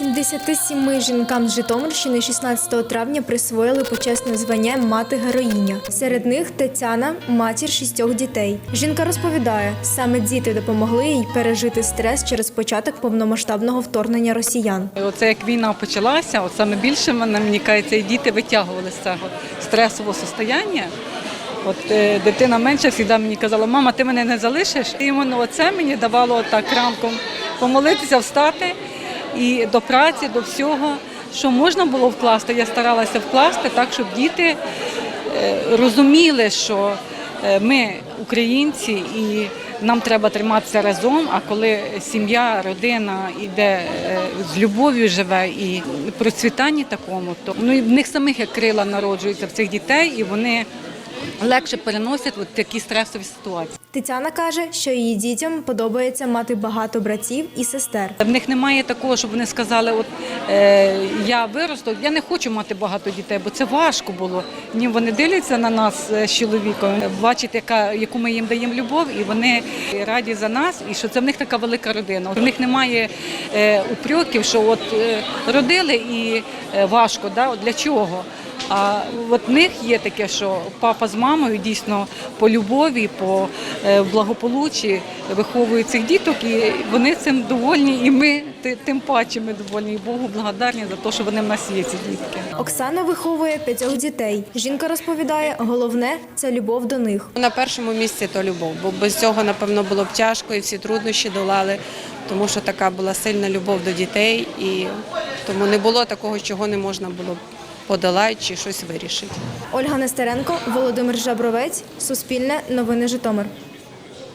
77 жінкам з Житомирщини 16 травня присвоїли почесне звання мати героїня. Серед них Тетяна, матір шістьох дітей. Жінка розповідає, саме діти допомогли їй пережити стрес через початок повномасштабного вторгнення росіян. Оце як війна почалася, от саме більше мене мені кажеться, і діти витягували з цього стресового состояння. От е, дитина менша завжди мені казала, мама, ти мене не залишиш. І іменно оце мені давало так ранком помолитися, встати і до праці, до всього, що можна було вкласти. Я старалася вкласти так, щоб діти е, розуміли, що е, ми українці і нам треба триматися разом. А коли сім'я, родина іде е, з любов'ю живе і процвітанні такому, то ну і в них самих як крила народжуються в цих дітей, і вони легше переносять от такі стресові ситуації. Тетяна каже, що її дітям подобається мати багато братів і сестер. В них немає такого, щоб вони сказали, от е, я виросту, я не хочу мати багато дітей, бо це важко було. Ні, вони дивляться на нас е, з чоловіком, бачать, яка яку ми їм даємо любов, і вони раді за нас, і що це в них така велика родина. У них немає е, упреків, що от е, родили і е, важко, да? от для чого. А от в них є таке, що папа з мамою дійсно по любові, по е, благополуччі виховують цих діток, і вони цим довольні, і ми тим паче ми довольні. І Богу благодарні за те, що вони в нас є, ці дітки. Оксана виховує п'ятьох дітей. Жінка розповідає, головне це любов до них. На першому місці то любов, бо без цього, напевно, було б тяжко і всі труднощі долали, тому що така була сильна любов до дітей, і тому не було такого, чого не можна було б подолати чи щось вирішить. Ольга Нестеренко, Володимир Жабровець, Суспільне, Новини Житомир.